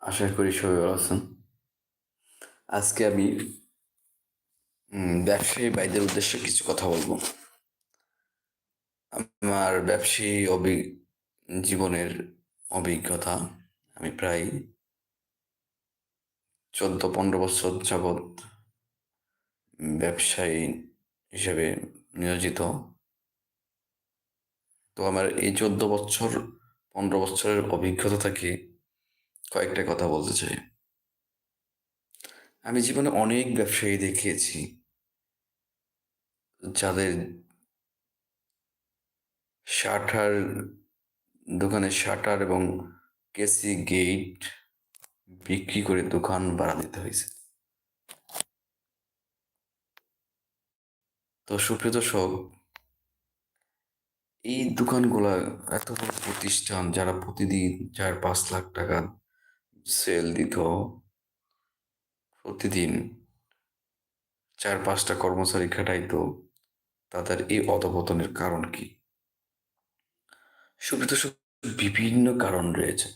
আশা করি সবাই ভালো আছেন। আজকে আমি ব্যবসায়ী ভাইদের উদ্দেশ্যে কিছু কথা বলব। আমার ব্যবসায়ী অভি, জীবনের অভিজ্ঞতা। আমি প্রায় চোদ্দ পনেরো বছর যাবৎ ব্যবসায়ী হিসেবে নিয়োজিত। তো আমার এই চোদ্দ বছর, পনেরো বছরের অভিজ্ঞতা থেকে কয়েকটা কথা বলতে চাই। আমি জীবনে অনেক ব্যবসায়ী দেখিয়েছি, যাদের শাটার দোকানে শাটার এবং কেসি গেট বিক্রি করে দোকান ভাড়া দিতে হয়েছে। তো সুপ্রিয় দর্শক, এই দোকানগুলা এত বড় প্রতিষ্ঠান যারা প্রতিদিন চার পাঁচ লাখ টাকা সেল দিত। প্রতিদিন চার পাঁচটা কর্মচারী খাটাইতো। তাদের এই অধপতনের কারণ কি? সুপ্রিয় বিভিন্ন কারণ রয়েছে।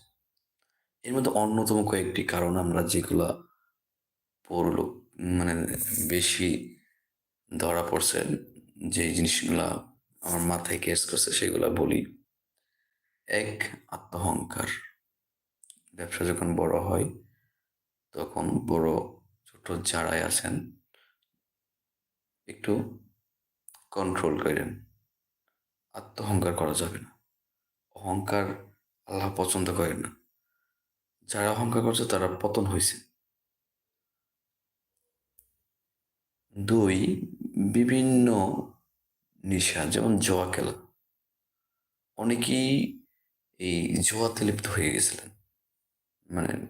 এর মধ্যে অন্যতম কয়েকটি কারণ আমরা যেগুলা পড়ল মানে বেশি ধরা পড়ছে যে জিনিসগুলা আমার মাথায় কেস করছে, সেগুলা বলি। এক, আত্মহংকার। ব্যবসা যখন বড় হয়, তখন বড় ছোট যারাই আছেন, একটু কন্ট্রোল করেন। আত্মহংকার করা যাবে না। অহংকার আল্লাহ পছন্দ করেন না। যারা অহংকার করছে, তারা পতন হয়েছে দুই, বিভিন্ন নেশা, যেমন জোয়া খেলা। অনেকেই এই জোয়াতে লিপ্ত হয়ে গেছিলেন। মানে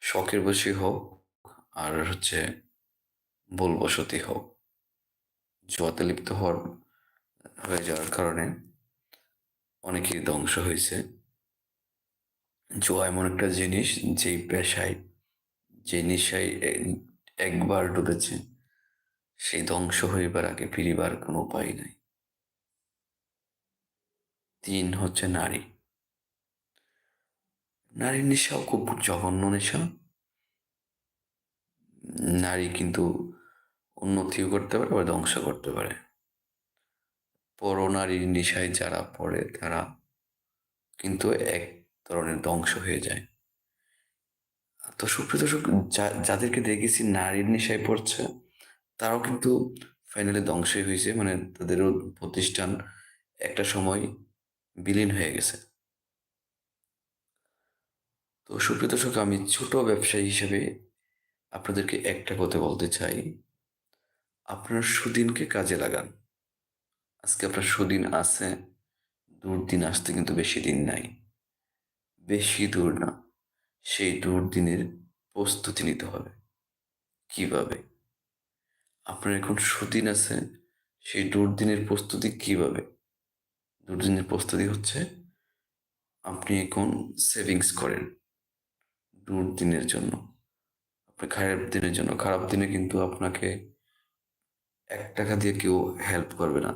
শখের বসে হোক আর হচ্ছে বলবসতি হোক জোয়াতে লিপ্ত হওয়ার, হয়ে যাওয়ার কারণে অনেকেই ধ্বংস হয়েছে। জোয়া এমন একটা জিনিস যেই পেশায়, যে নেশায় একবার ডুবেছে, সেই ধ্বংস হইবার আগে ফিরিবার কোনো উপায় নাই। তিন হচ্ছে নারী। নারীর নেশাও খুব জঘন্য নেশা। নারী কিন্তু উন্নতিও করতে পারে বা ধ্বংস করতে পারে। পর নারীর নেশায় যারা পড়ে, তারা কিন্তু এক ধরনের ধ্বংস হয়ে যায়। তো সুপ্রিয় দর্শক যাদেরকে দেখেছি নারীর নেশায় পড়ছে, তারাও কিন্তু ফাইনালি ধ্বংসই হয়েছে মানে তাদেরও প্রতিষ্ঠান একটা সময় বিলীন হয়ে গেছে। তো সুপ্রিয় দর্শক, আমি ছোট ব্যবসায়ী হিসেবে আপনাদেরকে একটা কথা বলতে চাই। আপনার সুদিনকে কাজে লাগান। আজকে আপনার সুদিন আছে, দুর্দিন আসতে কিন্তু বেশি দিন নাই। বেশি দূর না, সেই দুর্দিনের প্রস্তুতি নিতে হবে। কীভাবে? আপনার এখন সুদিন আছে, সেই দুর্দিনের প্রস্তুতি কীভাবে? দুর্দিনের প্রস্তুতি হচ্ছে, আপনি এখন সেভিংস করেন। দুর্দিনের জন্য। আপনি খারাপ দিনের জন্য। খারাপ দিনে কিন্তু আপনাকে এক টাকা দিয়ে কেউ হেল্প করবে না।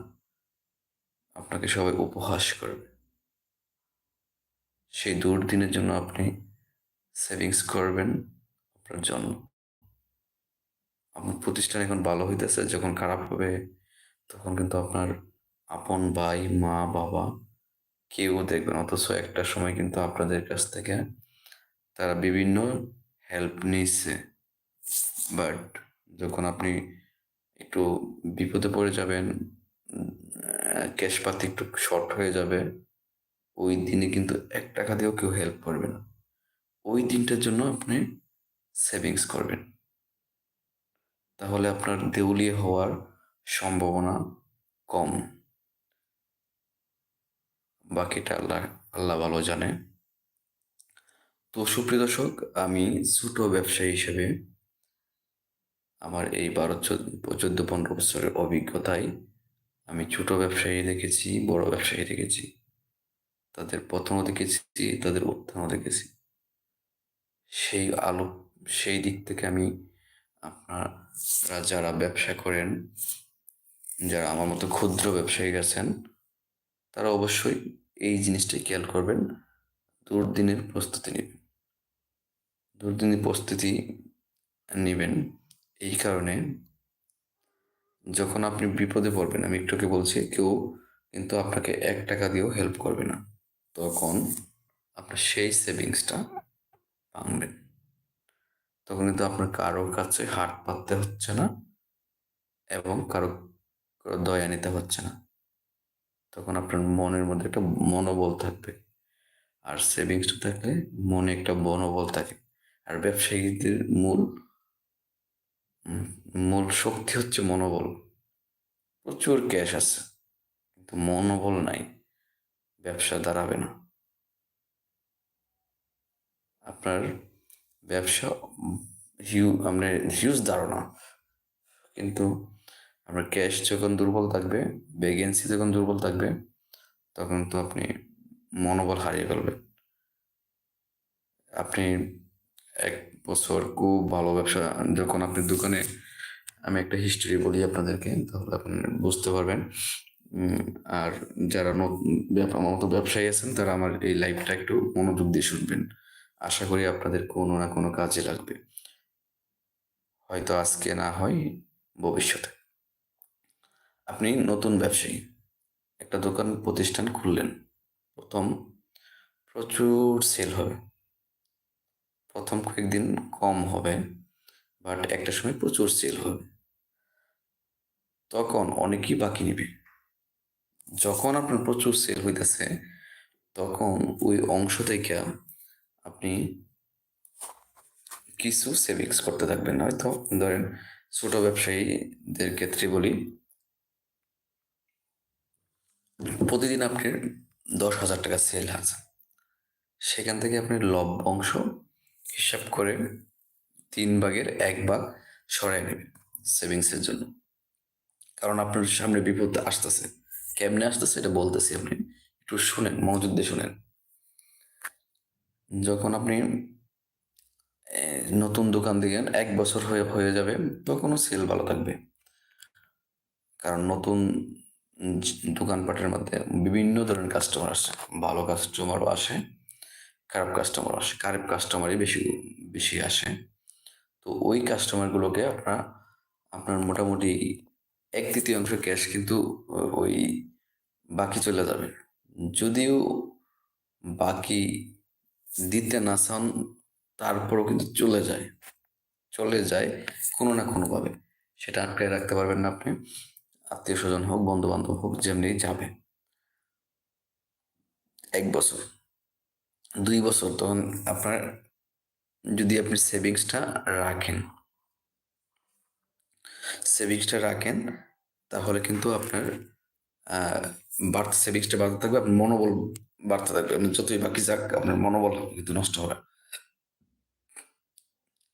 আপনাকে সবাই উপহাস করবে। সেই দুর্দিনের জন্য আপনি সেভিংস করবেন আপনার জন্য। আপনার প্রতিষ্ঠান এখন ভালো হইতেছে, যখন খারাপ হবে, তখন কিন্তু আপনার আপন ভাই, মা, বাবা কেউ দেখবেন অথচ একটা সময় কিন্তু আপনাদের কাছ থেকে তারা বিভিন্ন হেল্প নিচ্ছে। বাট যখন আপনি একটু বিপদে পড়ে যাবেন ক্যাশপাতি একটু শর্ট হয়ে যাবে, ওই দিনে কিন্তু এক টাকা দিয়েও কেউ হেল্প করবে না। ওই দিনটার জন্য আপনি সেভিংস করবেন। তাহলে আপনার দেউলিয়া হওয়ার সম্ভাবনা কম। বাকিটা আল্লাহ আল্লাহ ভালো জানে। তো সুপ্রিয় দর্শক, আমি ছোট ব্যবসায়ী হিসেবে আমার এই বারো চোদ্দ পনেরো বছরের অভিজ্ঞতায় আমি ছোট ব্যবসায়ী দেখেছি, বড় ব্যবসায়ী দেখেছি। তাদের পতনও দেখেছি, তাদের উত্থানও দেখেছি। সেই আলো, সেই দিক থেকে আমি আপনারা যারা ব্যবসা করেন, যারা আমার মতো ক্ষুদ্র ব্যবসায়ী আছেন, তারা অবশ্যই এই জিনিসটাই খেয়াল করবেন, দুর্দিনের প্রস্তুতি নেবেন। দুর্দিনের প্রস্তুতি নেবেন। এই কারণে যখন আপনি বিপদে পড়বেন, আমি একটুকে বলছি, কেউ কিন্তু আপনাকে এক টাকা দিয়েও হেল্প করবে না। তখন আপনার সেই সেভিংসটা ভাঙবেন। তখন কিন্তু আপনার কারোর কাছে হাত পাততে হচ্ছে না এবং কারও দয়া নিতে হচ্ছে না। তখন আপনার মনের মধ্যে একটা মনোবল থাকবে। আর সেভিংসটা থাকলে মনে একটা মনোবল থাকে। আর ব্যবসায়ীদের মূল মূল শক্তি হচ্ছে মনোবল। প্রচুর ক্যাশ আছে, কিন্তু মনোবল নাই, ব্যবসা দাঁড়াবে না। আপনার ব্যবসা, হিউ, আপনার হিউজ ধারণা, কিন্তু আপনার ক্যাশ যখন দুর্বল থাকবে ভ্যাকেন্সি যখন দুর্বল থাকবে, তখন তো আপনি মনোবল হারিয়ে ফেলবেন। আপনি এক বছর খুব ভালো ব্যবসা। যখন আপনি দোকানে, আমি একটা হিস্ট্রি বলি আপনাদেরকে, তাহলে আপনি বুঝতে পারবেন। আর যারা আমার মতো ব্যবসায়ী আছেন, তারা আমার এই লাইভটা একটু মনোযোগ দিয়ে শুনবেন। আশা করি আপনাদের কোনো না কোনো কাজে লাগবে। হয়তো আজকে না হয়, ভবিষ্যতে। আপনি নতুন ব্যবসায়ী। একটা দোকান প্রতিষ্ঠান খুললেন। প্রথম প্রচুর সেল হবে। প্রথম কয়েকদিন কম হবে বাট একটা সময় প্রচুর সেল হবে। তখন অনেকেই বাকি নেবে। যখন আপনার প্রচুর সেল হইতেছে তখন ওই অংশ থেকে আপনি কিছু সেভিংস করতে থাকবেন। হয়তো ধরেন ছোট ব্যবসায়ীদের ক্ষেত্রে বলি প্রতিদিন আপনার দশ হাজার টাকা সেল আছে। সেখান থেকে আপনি লব অংশ হিসাব করে তিন ভাগের এক ভাগ সরাই নেবেন সেভিংসের জন্য। কারণ আপনার সামনে বিপদ আসতেছে। কেমনে আসতেছে এটা বলতেছি আপনি একটু শুনেন, মনোযোগ দিয়ে শুনেন। যখন আপনি নতুন দোকান দিবেন এক বছর হয়ে হয়ে যাবে, তখনও সেল ভালো থাকবে। কারণ নতুন দোকানপাটের মধ্যে বিভিন্ন ধরনের কাস্টমার আসে, ভালো কাস্টমারও আসে। খারাপ কাস্টমার আসে খারাপ কাস্টমারই বেশি বেশি আসে। তো ওই কাস্টমারগুলোকে আপনার আপনার মোটামুটি এক তৃতীয়াংশ ক্যাশ কিন্তু ওই বাকি চলে যাবে। যদিও বাকি দিতে না চান তারপরও কিন্তু চলে যায়। চলে যায় কোনো না কোনোভাবে। সেটা আটকে রাখতে পারবেন না আপনি। আত্মীয় স্বজন হোক বন্ধু বান্ধব হোক যেমনি যাবে। এক বছর। দুই বছর, তখন আপনার যদি আপনি সেভিংসটা রাখেন। সেভিংসটা রাখেন, তাহলে কিন্তু আপনার বাড়তে সেভিংসটা বাড়তে থাকবে, আপনার মনোবল বাড়তে থাকবে। আপনি যতই বাকি যাক, আপনার মনোবল কিন্তু নষ্ট হবে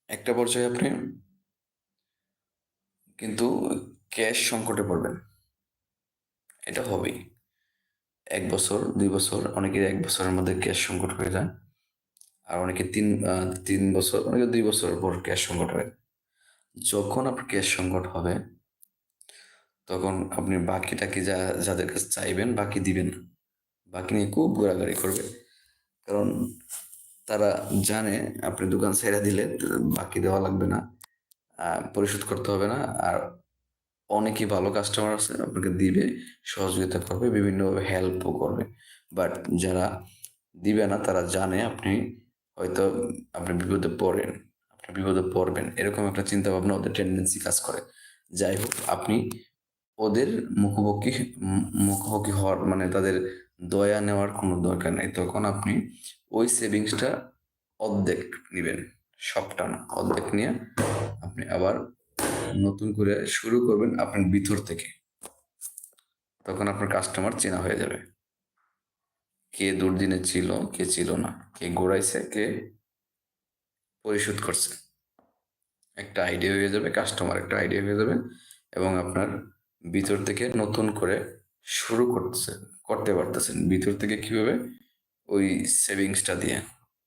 একটা পর্যায়ে আপনি কিন্তু ক্যাশ সংকটে পড়বেন। এটা হবেই। এক বছর, দুই বছর অনেকের এক বছরের মধ্যে ক্যাশ সংকট হয়ে যায়। আর অনেকে তিন তিন বছর, অনেকে দুই বছর পর ক্যাশ সংকট হয়। যখন আপনার ক্যাশ সংকট হবে, তখন আপনি বাকিটাকে যা, যাদের কাছে চাইবেন, বাকি দিবেন। বাকি নিয়ে খুব ঘোরাঘুরি করবে। কারণ তারা জানে, আপনি দোকান ছেড়ে দিলে বাকি দেওয়া লাগবে না পরিশোধ করতে হবে না। আর অনেকই ভালো কাস্টমার আছে, আপনাকে দিবে, সহযোগিতা করবে, বিভিন্নভাবে হেল্পও করবে। বাট যারা দিবে না, তারা জানে আপনি হয়তো আপনি বিপদে পড়েন, আপনি বিপদে পড়বেন। এরকম একটা চিন্তা ভাবনা ওদের টেন্ডেন্সি কাজ করে। যাই হোক, আপনি ওদের মুখোমুখি মুখোমুখি হওয়ার মানে তাদের দয়া নেওয়ার কোনো দরকার নেই। তখন আপনি ওই সেভিংসটা অর্ধেক নেবেন, সবটা না, অর্ধেক নিয়ে আপনি আবার নতুন করে শুরু করবেন আপনার ভিতর থেকে। তখন আপনার কাস্টমার চেনা হয়ে যাবে। কে দুর্দিনে ছিল, কে ছিল না, কে ঘোরাইছে, কে পরিশোধ করছে। একটা আইডিয়া হয়ে যাবে কাস্টমার একটা আইডিয়া হয়ে যাবে এবং আপনার ভিতর থেকে নতুন করে শুরু করতেছে, করতে পারতেছেন। ভিতর থেকে কীভাবে? ওই সেভিংসটা দিয়ে।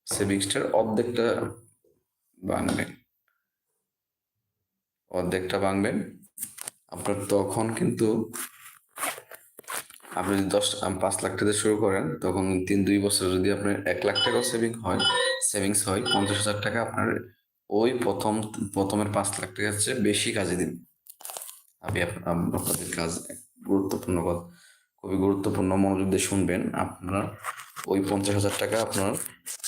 সেভিংসটার অর্ধেকটা ভাঙবেন অর্ধেকটা ভাঙবেন। আপনার তখন কিন্তু আপনি যদি দশ পাঁচ লাখ টাকা শুরু করেন, তখন তিন, দুই বছর যদি আপনার এক লাখ টাকাও সেভিং হয় সেভিংস হয়, পঞ্চাশ হাজার টাকা আপনার ওই প্রথম, প্রথমের পাঁচ লাখ টাকার চেয়ে বেশি কাজে দিন আমি আপ- আপ- আপনাদের কাজ গুরুত্বপূর্ণ কথা খুবই গুরুত্বপূর্ণ মনোযোগ দিয়ে শুনবেন। আপনার ওই পঞ্চাশ হাজার টাকা আপনার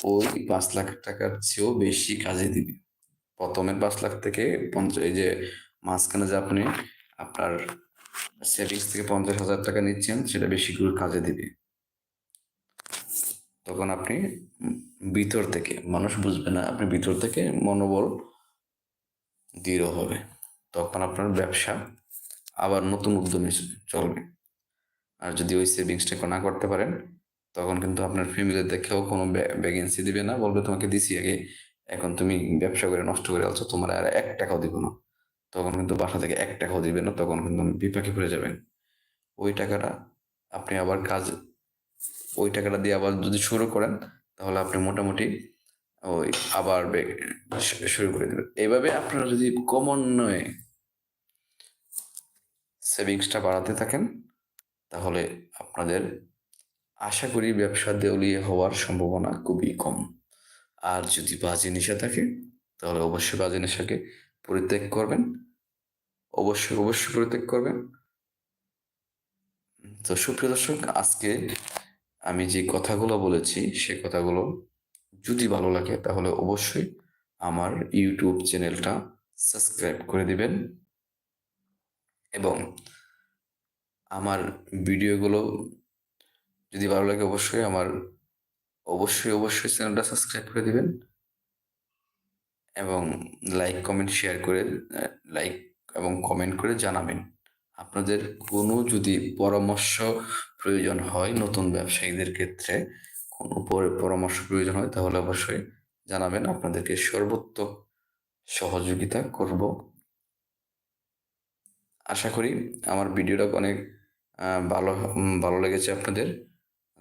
ওই পাঁচ লাখ টাকার চেয়েও বেশি কাজে দিবে। প্রথমের পাঁচ লাখ থেকে পঞ্চাশ এই যে মাঝখানে যে আপনি আপনার সেভিংস থেকে পঞ্চাশ হাজার টাকা নিচ্ছেন, সেটা বেশি করে কাজে দিবে। তখন আপনি ভিতর থেকে, মানুষ বুঝবে না, আপনি ভিতর থেকে মনোবল দৃঢ় হবে। তখন আপনার ব্যবসা আবার নতুন উদ্যমে চলবে। আর যদি ওই সেভিংসটা না করতে পারেন, তখন কিন্তু আপনার ফ্যামিলি দেখেও কোনো ভ্যাকেন্সি দিবে না, বলবে, তোমাকে দিছি আগে এখন তুমি ব্যবসা করে নষ্ট করে আলছো, তোমার আর এক টাকাও দিব না। তখন কিন্তু বাসা থেকে এক টাকাও দিবে না, তখন কিন্তু বিপাকে পড়ে যাবেন ওই টাকাটা আপনি আবার কাজ, ওই টাকাটা দিয়ে আবার যদি শুরু করেন, তাহলে আপনি মোটামুটি ওই আবার শুরু করে দেবেন। এইভাবে আপনারা যদি ক্রমান্বয়ে সেভিংসটা বাড়াতে থাকেন, তাহলে আপনাদের আশা করি ব্যবসা দেউলিয়ে হওয়ার সম্ভাবনা খুবই কম। আর যদি বাজে নেশা থাকে, তাহলে অবশ্যই বাজে নেশাকে পরিত্যাগ করবেন। অবশ্যই অবশ্যই পরিত্যাগ করবেন। তো সুপ্রিয় দর্শক, আজকে আমি যে কথাগুলো বলেছি, সে কথাগুলো যদি ভালো লাগে, তাহলে অবশ্যই আমার ইউটিউব চ্যানেলটা সাবস্ক্রাইব করে দিবেন এবং আমার ভিডিওগুলো যদি ভালো লাগে, অবশ্যই আমার অবশ্যই অবশ্যই চ্যানেলটা সাবস্ক্রাইব করে দিবেন। এবং লাইক কমেন্ট শেয়ার করে লাইক এবং কমেন্ট করে জানাবেন। আপনাদের কোনো যদি পরামর্শ প্রয়োজন হয় নতুন ব্যবসায়ীদের ক্ষেত্রে, কোনো পর- পরামর্শ প্রয়োজন হয়, তাহলে অবশ্যই জানাবেন। আপনাদেরকে সর্বোত্তম সহযোগিতা করব। আশা করি আমার ভিডিওটা অনেক ভালো ভালো লেগেছে আপনাদের।